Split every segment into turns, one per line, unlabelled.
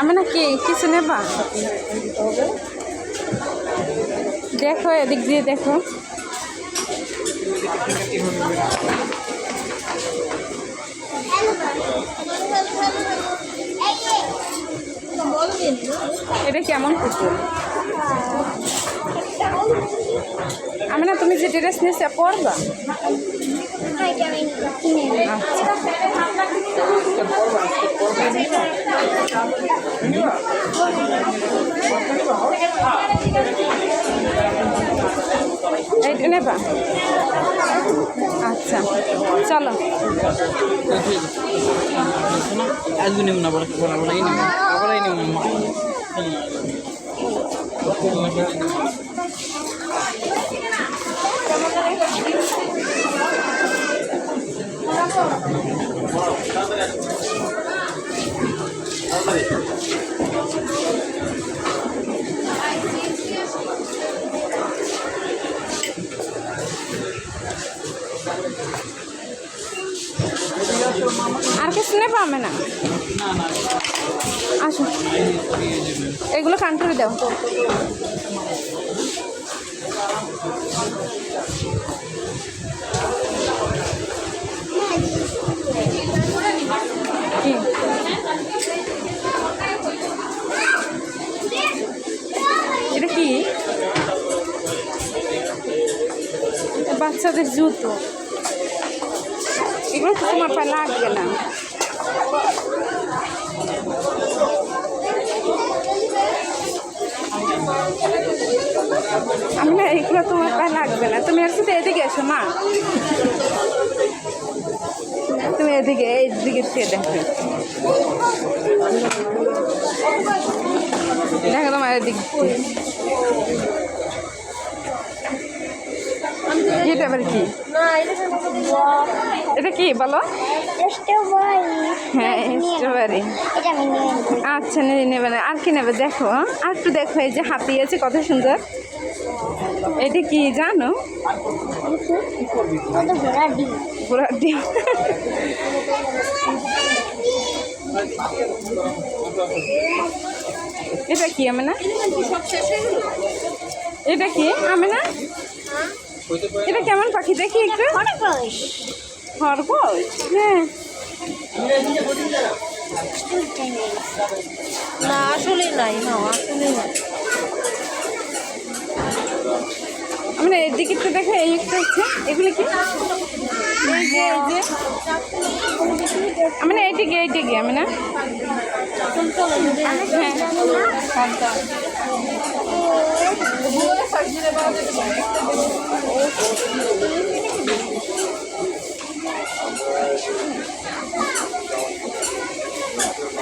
আমি না কি কিছু নেবা? দেখো এদিক দিয়ে দেখো। এটা কেমন পুতুল? আমি না তুমি যে ড্রেস নিয়েছে পরবা? আচ্ছা। এইটা নেবা? আচ্ছা চলো।
আজকে নেব না বড় বড় নেব বড়ই নেব মা
আর নেবা আমি না। আসো। এগুলো কান্টুরি দাও। এটা কি? বাচ্চাদের জুতো। এগুলো তোমার পায়ে লাগবে না। আমি না এগুলো তোমার পায়ে লাগবে না। তুমি আর শুধু এদিকে এসো, মা। তুমি এদিকে, এই দিকে থেকে দেখো। দেখো তোমার এদিক। এটা আবার কি? এটা কি বলো? হ্যাঁ স্ট্রবেরি। আচ্ছা নিয়ে নেবে না আর কি নেবে দেখো আর একটু দেখো এই যে হাতি আছে কত সুন্দর। এটা কি জানো?
ঘোড়ার
ঘোড়ার ডিম। এটা কি আমি না এটা কি আমি না এটা কেমন পাখি? দেখি একটু।
খরগোশ
খরগোশ? হ্যাঁ।
না আসলে নাই না আসলে নাই।
আমি না এদিকে একটু দেখো এই একটা হচ্ছে। এগুলো কি? এই যে এই যে। আমি না এইটা গিয়ে এইটা গিয়ে আমি না হ্যাঁ।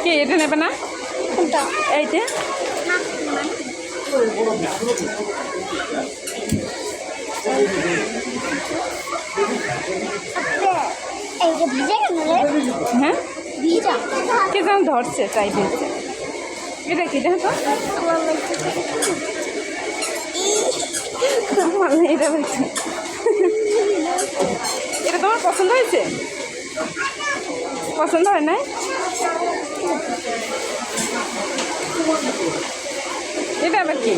কি এটা নেবে না? এইটা হ্যাঁ? কে যেন ধরছে তাই দিয়েছে এটা কি দেখো তো আমার এটা তোমার পছন্দ হয়েছে? পছন্দ হয় নাই? এটা আবার কি?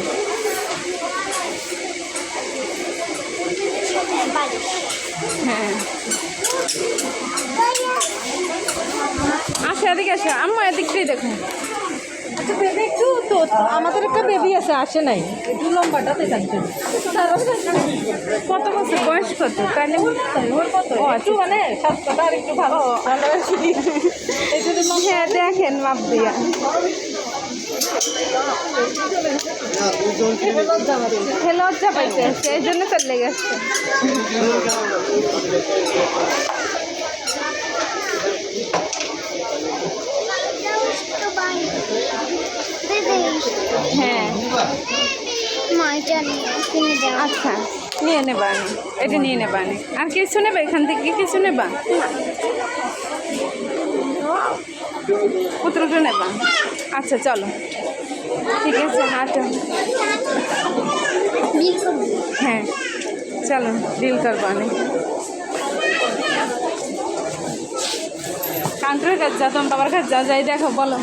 হ্যাঁ। আসো এদিকে আসো। আম্মা, এদিকটাই দেখো।
আচ্ছা বেবি একটু তো আমাদের একটা বেবি আছে আসে নাই। একটু লম্বাটাতে থাকবে
কত বছর বয়স কত? তাহলে ও,
একটু মানে স্বাস্থ্যটা আর একটু ভালো।
হ্যাঁ দেখেন মাপ দিয়া
লজ্জা
পাইছে সেই জন্য চলে গেছে হ্যাঁ
মাইটা নিয়ে কিনে যাও
আচ্ছা নিয়ে নেবা নি এটা নিয়ে নেবা নি আর কিছু নেবা এখান থেকে? কিছু নেবা? পুত্রটা নেবা। আচ্ছা চলো। ঠিক আছে, হাঁটো। হ্যাঁ চলো ডিল করব আমি কাউন্টারের কাছে যা তোমার বাবার কাছে যা যাই দেখো, বলো।